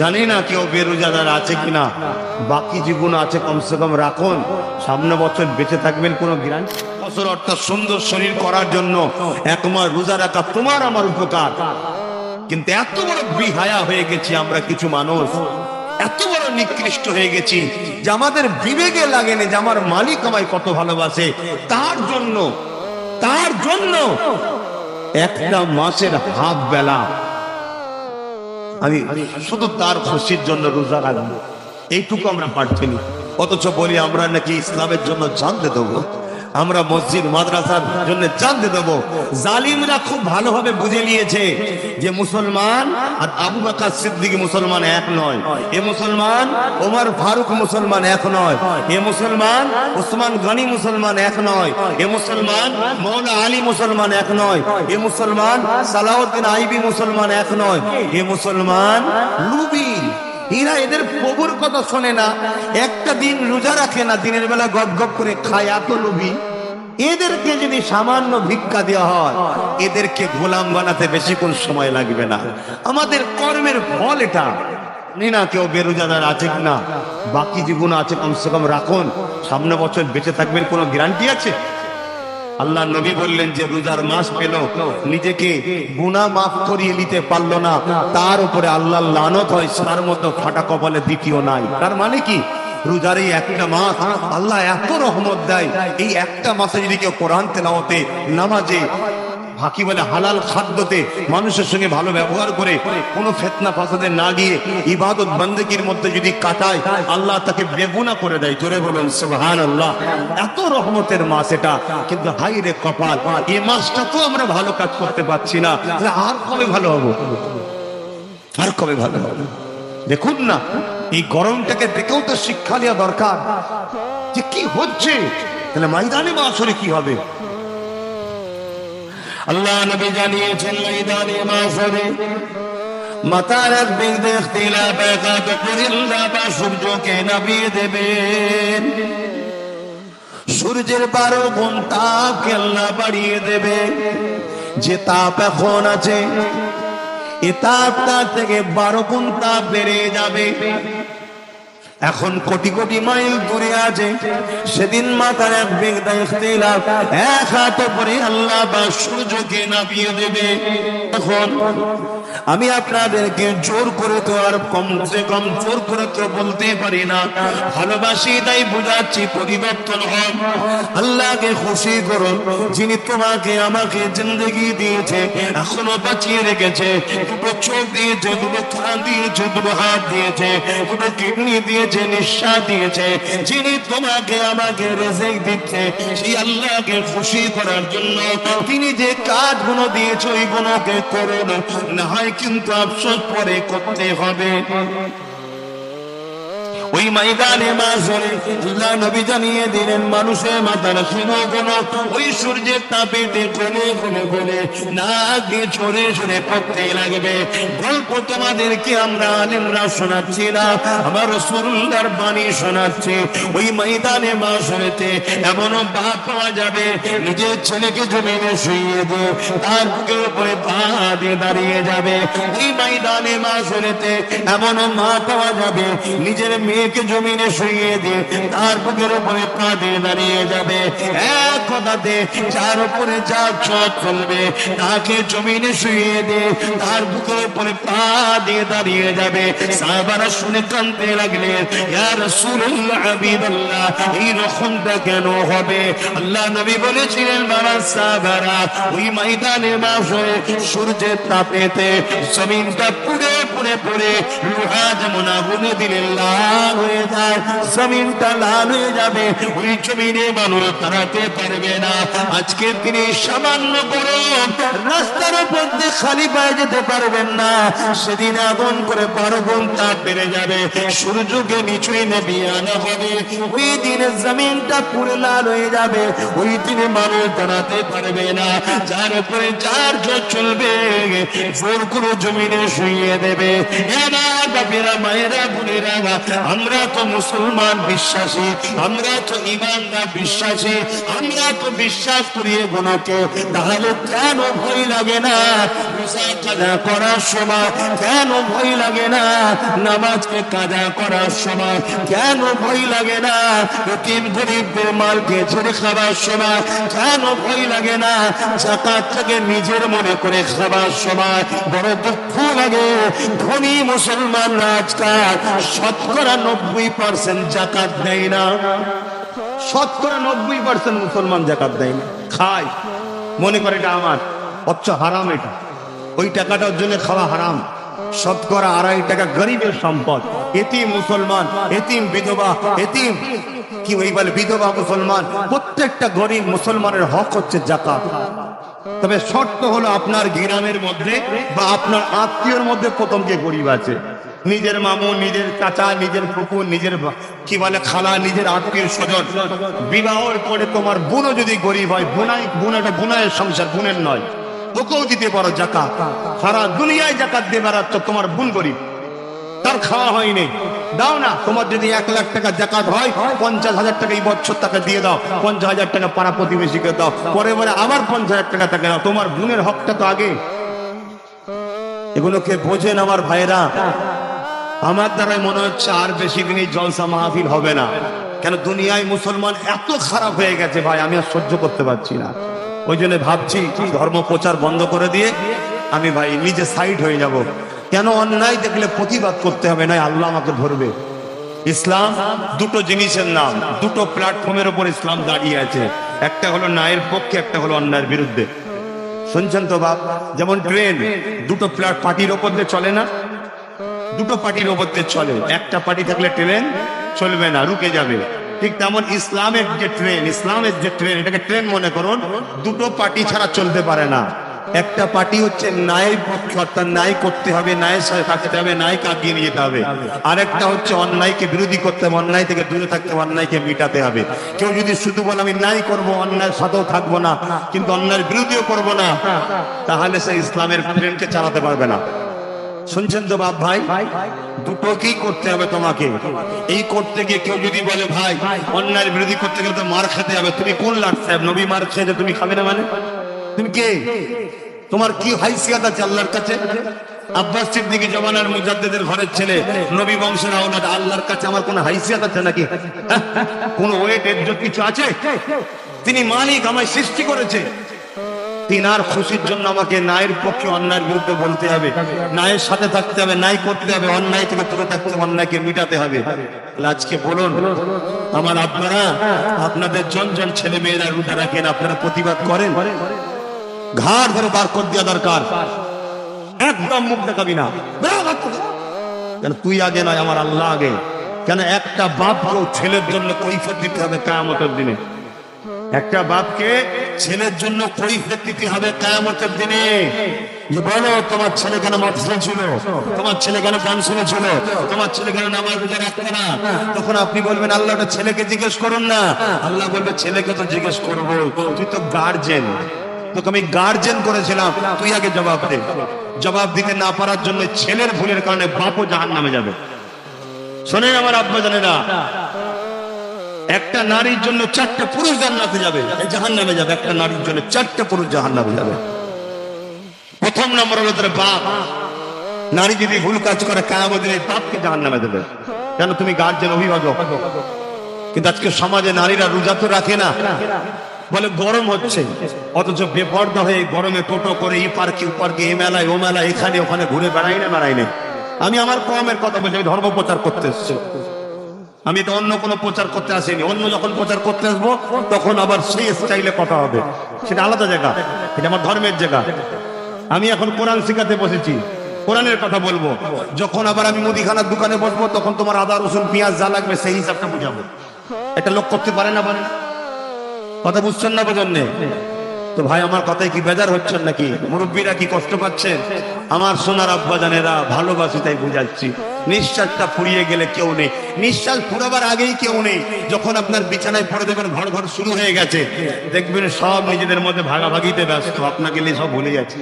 জানি না কেউ বেরোজাদার আছে কিনা। বাকি জীবন আছে কমসে কম রাখুন। সামনে বছর বেঁচে থাকবেন কোনো গ্যারান্টি বছর অর্থাৎ সুন্দর শরীর করার জন্য এক মাস রোজা রাখা তোমার আমার উপকার। কিন্তু এত বড় বিহায়া হয়ে গেছি আমরা কিছু মানুষ। এত বড় নিকৃষ্ট হয়ে গেছি যে আমাদের বিবেকে লাগেনি যে আমার মালিক আমায় কত ভালোবাসে। তার জন্য তার জন্য একটা মাসের হাফ বেলা আমি শুধু তার খুশির জন্য রোজা রাখব। এইটুকু আমরা পারছি অথচ বলি আমরা নাকি ইসলামের জন্য জানতে দেবো। আমরা মসজিদ, মাদ্রাসার জন্য জানতে দেবো। জালিমরা খুব ভালোভাবে বুঝে নিয়েছে যে মুসলমান আর আবু বাকার সিদ্দিকী মুসলমান এক নয়। এ মুসলমান, ওমর ফারুক মুসলমান এক নয়। এ মুসলমান উসমান গনি মুসলমান এক নয়। এ মুসলমান মৌলা আলী মুসলমান এক নয়। এ মুসলমান, সালাউদ্দিন আইবি মুসলমান এক নয়। এ মুসলমান, লুবি এরা এদের প্রভুর কথা শোনে না। একটা দিন রোজা রাখে না, দিনের বেলা গপ গপ করে খায়। এত লোভী। এদেরকে যদি সামান্য ভিক্ষা দেওয়া হয়, এদেরকে গোলাম বানাতে বেশিক্ষণ সময় লাগবে না। আমাদের কর্মের ফল এটা। জানি না কেউ বেরোজাদার আছে কিনা। বাকি জীবন আছে, কমসে কম রাখুন। সামনে বছর বেঁচে থাকবেন, কোনো গ্যারান্টি আছে? আল্লাহ নবী বললেন যে রোজার মাস পেল, নিজেকে গুনা মাফ করিয়ে নিতে পারল না। তার উপরে আল্লাহ লানত হয় সার মতো ফাটা কপালে দ্বিতীয় নাই। তার মানে কি? রোজার এই একটা মাস আল্লাহ এত রহমত দেয়, এই একটা মাসে যদি কেউ কোরআন তেলাওতে নামাজে ফাঁকি বলে হালাল খাদ্যতে মানুষের সঙ্গে ভালো ব্যবহার করে কোনো ফেতনা ফাসাদে না গিয়ে ইবাদত বন্দেগীর মধ্যে যদি কাটায়, আল্লাহ তাকে বেগুনা করে দেয়। জোরে বলেন সুবহান আল্লাহ এত রহমতের মাস এটা। কিন্তু হাই রে কপাল, এই মাসটা তো আমরা ভালো কাজ করতে পারছি না। আর কবে ভালো হব? আর কবে ভালো হবে? দেখুন না, এই গরমটাকে দেখেও তো শিক্ষা নেওয়া দরকার। যে কি হচ্ছে? তাহলে ময়দানে মাসরে কি হবে? আল্লাহ নবী জানিয়েছেন, ময়দানে মাসরে মাতার একদিক দেখতে সূর্যকে নামিয়ে দেবেন। সূর্যের বারো গুণ তাপ আল্লাহ বাড়িয়ে দেবে যে তাপ এখন আছে, এ তাপ তার থেকে বারো গুণ তাপ বেড়ে যাবে। এখন কোটি কোটি মাইল দূরে আছে। সেদিন মাথার এক বেগ দেখতেলাম এক হাত পরে আল্লাহ বা সূর্যকে নাপিয়ে দেবে। এখন আমি আপনাদেরকে জোর করে তো আর কমসে কম জোর করে তো বলতে পারি না। ভালোবাসি, তাই বুঝাচ্ছি পরিবর্তন হন আল্লাহকে খুশি করুন, যিনি তোমাকে, আমাকে জিন্দগি দিয়েছে, এখনও বাঁচিয়ে রেখেছে। দুটো চোখ দিয়েছে দুটো কান দিয়েছে দুটো হাত দিয়েছে দুটো কিডনি দিয়েছে, নিঃশ্বাস দিয়েছে, যিনি তোমাকে, আমাকে রেজেক দিচ্ছে, সেই আল্লাহকে খুশি করার জন্য তিনি যে কাজগুলো দিয়েছে, ওইগুলোকে করুন। না হয় কিন্তু আফসোস পরে করতে হবে। ওই ময়দানে মাসরে আল্লাহ নবী জানিয়ে দিলেন মানুষের মাথার শুনো কোন? ওই সূর্যের তাপেতে কোনে কোনে কোনে নাক দিয়ে ছড়ে ছড়ে পড়তে লাগবে। গল্প তোমাদেরকে আমরা আলেমরা শোনাচ্ছি না আমার রসুল্লাহর বাণী শোনাচ্ছি। ওই ময়দানে মাসরেতে এমনও বাপ পাওয়া যাবে, নিজের ছেলেকে জমিনে শুইয়ে দিয়ে তার বুকের উপরে পা দিয়ে দাঁড়িয়ে যাবে। ওই ময়দানে মাসরেতে এমনও মা পাওয়া যাবে, নিজের মেয়েকে জমিনে শুইয়ে দিয়ে তার বুকের উপরে পা দিয়ে দাঁড়িয়ে যাবে। এক যার উপরে যা চোখ তাকে জমিনে শুইয়ে দিয়ে তার বুকের উপরে পা দিয়ে দাঁড়িয়ে যাবে। শুনে কানতে এই রকমটা কেন হবে? আল্লাহ নবী বলেছিলেন বাবা ওই ময়দানে মাসে সূর্যের তাপেতে জমিনটা পুড়ে পুড়ে পুড়ে, লোহা যেমন আগুনে দিলে লাল হয়ে যায়, জমিনটা লাল হয়ে যাবে, ওই জমিনে মানুষ দাঁড়াতে পারবে না। আজকে তিনি সামান্য গরম রাস্তার উপর দিয়ে খালি পায়ে যেতে পারবেন না। সেদিন আগুন করে বারো গুণ তাপ বেড়ে যাবে। সূর্যকে নিচুই নেবিয়ে আনা হবে। ওই দিনে জমিনটা পুরো লাল হয়ে যাবে। ওই দিনে মানুষ দাঁড়াতে পারবে না। যার উপরে যার জোর চলবে জোর করে জমিনে শুইয়ে দেবে। এবার বাপেরা, মায়েরা, বোনেরা, আমরা তো মুসলমান বিশ্বাসী, আমরা তো ইমানদার বিশ্বাসী, আমরা তো বিশ্বাস করি এগুলোকে তাহলে কেন ভয় লাগে না? রোজা কাজা করার সময় কেন ভয় লাগে না? নামাজকে কাজা করার সময় কেন ভয় লাগে না? তিন গরিবদের মালকে ছেড়ে খাবার সময় কেন ভয় লাগে না? জাকাত থেকে নিজের মনে করে খাবার সময় বড় দুঃখ লাগে। ধনী মুসলমান আজকাল শতকরা নব্বই পার্সেন্ট জাকাত দেয় না। শতকরা নব্বই পার্সেন্ট মুসলমান জাকাত দেয় না। মনে করে এটা আমার। অচ্ছ হারাম এটা। ওই টাকাটার জন্য খাওয়া হারাম। শতকরা আড়াই টাকা গরিবের সম্পদ। মুসলমান, এতিম বিধবা, এতিম কি ওই বলে বিধবা মুসলমান? প্রত্যেকটা গরিব মুসলমানের হক হচ্ছে জাকাত। তবে শর্ত হলো আপনার গ্রামের মধ্যে বা আপনার আত্মীয়র মধ্যে প্রথম যে গরিব আছে। নিজের মামু, নিজের চাচা, নিজের ফুপু নিজের কি বলে, খালা, নিজের আত্মীয় স্বজন। বিবাহের পরে তোমার বোনও যদি গরিব হয়, বোনাই বোন একটা বোনায়ের সংসার, বোনের নয়। ওকেও দিতে পারো জাকাত। সারা দুনিয়ায় জাকাত দিয়ে বেড়াচ্ছ তোমার বোন গরিব। তার খাওয়া হয়নি। দাও না, তোমার যদি এক লাখ টাকা জাকাত হয়, পঞ্চাশ হাজার টাকা এই বছর টাকা দিয়ে দাও। পঞ্চাশ হাজার টাকা পাড়া প্রতিবেশীকে দাও। পরে পরে আবার পঞ্চাশ হাজার টাকা টাকা দাও। তোমার বোনের হকটা তো আগে। এগুলোকে বোঝেন আমার ভাইরা আমার দ্বারাই মনে হচ্ছে আর বেশি দিন এই জলসা মাহফিল হবে না। কেন দুনিয়ায় মুসলমান এত খারাপ হয়ে গেছে ভাই, আমি আর সহ্য করতে পারছি না। ওই জন্য ভাবছি ধর্ম প্রচার বন্ধ করে দিয়ে আমি ভাই নিজে সাইড হয়ে যাব। কেন অন্যায় দেখলে প্রতিবাদ করতে হবে না আল্লাহ আমাকে ধরবে। ইসলাম দুটো জিনিসের নাম, দুটো প্ল্যাটফর্মের উপর ইসলাম দাঁড়িয়ে আছে। একটা হলো ন্যায়ের পক্ষে, একটা হলো অন্যায়ের বিরুদ্ধে। শুনছেন তো বাপ, যেমন ট্রেন দুটো প্ল্যাট পার্টির ওপর দিয়ে চলে না? দুটো পার্টির ওপর চলে। একটা পার্টি থাকলে ট্রেন চলবে না, রুকে যাবে। ঠিক তেমন ইসলামের যে ট্রেন, ইসলামের যে ট্রেন, এটাকে ট্রেন মনে করুন, দুটো পার্টি ছাড়া চলতে পারে না। একটা পার্টি হচ্ছে ন্যায়ের পক্ষে, অর্থাৎ ন্যায় করতে হবে ন্যায়ের সাথে থাকতে হবে ন্যায়কে আগিয়ে নিয়ে যেতে হবে। আরেকটা হচ্ছে অন্যায়কে বিরোধী করতে হবে, অন্যায় থেকে দূরে থাকতে হবে, অন্যায়কে মিটাতে হবে। কেউ যদি শুধু বলে, আমি ন্যায় করব, অন্যায়ের সাথেও থাকব না, কিন্তু অন্যায়ের বিরোধীও করব না, তাহলে সে ইসলামের ট্রেনকে চালাতে পারবে না। শুনছেন তো বাপ ভাই? দুটোকেই করতে হবে তোমাকে? এই করতে গিয়ে কেউ যদি বলে ভাই অন্যায়ের বিরোধী করতে গেলে তো মার খেতে হবে। তুমি কোন লাট সাহেব? নবী মার খেয়ে তুমি খাবে না মানে? তুমি কে? তোমার কি হাইসিয়াত আছে আল্লাহর কাছে? আব্বাস সিদ্দিকী জমানার মুজাদ্দেদের ঘরের ছেলে নবী বংশের আওলাদ আল্লাহর কাছে আমার কোনো হাইসিয়াত আছে নাকি? হ্যাঁ? কোন ওয়েট এজ্জত কিছু আছে? তিনি মালিক আমায় সৃষ্টি করেছে। তিনার খুশির জন্য আমাকে ন্যায়ের পক্ষে অন্যায়ের বিরুদ্ধে বলতে হবে। ন্যায়ের সাথে থাকতে হবে ন্যায় করতে হবে, অন্যায় থেকে দূরে থাকতে অন্যায়কে মিটাতে হবে। আজকে বলুন, আমার আপনারা, আপনাদের জন জন ছেলে মেয়েরা রুটে রাখেন, আপনারা প্রতিবাদ করেন। ঘাড় ধরে বার করে দেওয়া দরকার। একদম মুখ দেখাবি না। কেন তুই আগে নয়, আমার আল্লাহ আগে। কেন একটা বাপকেও ছেলের জন্য কৈফত দিতে হবে কায়ামতের দিনে? একটা বাপকে ছেলের জন্য দিতে হবে কায়ামতের দিনে। যে বলো, তোমার ছেলে কেন মদ ছিল তোমার ছেলে কেন গান শুনেছিল? তোমার ছেলে কেন নামাজ রোজা রাখতো না? তখন আপনি বলবেন, আল্লাহ, ওটা ছেলেকে জিজ্ঞেস করুন না। আল্লাহ বলবে, ছেলেকে তো জিজ্ঞেস করব। তুই তো গার্জেন তোকে আমি গার্জেন করেছিলাম। তুই আগে জবাব দে। জবাব দিতে না পারার জন্য ছেলের ভুলের কারণে বাপও জাহান নামে যাবে। শোনেন আমার আব্বা জানেরা একটা নারীর জন্য চারটা পুরুষ জান্নাতে যাবে জাহান নামে যাবে, একটা নারীর জন্য চারটা পুরুষ জাহান নামে যাবে। প্রথম নম্বর হলো তার বাপ। নারী যদি ভুল কাজ করে এই বাপকে জাহান নামে দেবে। কেন? তুমি গার্জেন, অভিভাবক। কিন্তু আজকে সমাজে নারীরা রোজা তো রাখে না। বলে গরম হচ্ছে। অথচ বেপর্দা হয়ে গরমে টোটো করে এই পার্কে ও পার্কে এই মেলায়, ও মেলায়, এখানে, ওখানে, ঘুরে বেড়াই না বেড়াই আমি আমার কমের কথা বলছি, আমি ধর্ম প্রচার করতে এসেছি। আমি তো অন্য কোনো প্রচার করতে আসিনি। অন্য যখন প্রচার করতে আসব, তখন আবার সেই স্টাইলে কথা হবে। সেটা আলাদা জায়গা। এটা আমার ধর্মের জায়গা। আমি এখন কোরআন শিখাতে বসেছি। কোরআনের কথা বলব। যখন আবার আমি মুদিখানার দোকানে বসবো, তখন তোমার আদা, রসুন, পেঁয়াজ যা লাগবে সেই হিসাবটা বুঝাবো। এটা লোক করতে পারে না পারে কথা বুঝছেন না বোঝেননি তো ভাই, আমার কথায় কি বেজার হচ্ছেন নাকি? মুরব্বীরা কি কষ্ট পাচ্ছেন? আমার সোনার আব্বাজানেরা ভালোবাসি, তাই বুঝাচ্ছি। নিঃশ্বাসটা ফুরিয়ে গেলে কেউ নেই। নিঃশ্বাস ফুরাবার আগেই কেউ নেই। যখন আপনার বিছানায় পড়ে দেবেন ঘর ঘর শুরু হয়ে গেছে। দেখবেন সব নিজেদের মধ্যে ভাগাভাগিতে ব্যস্ত। আপনাকে নিয়ে সব ভুলে যাচ্ছে।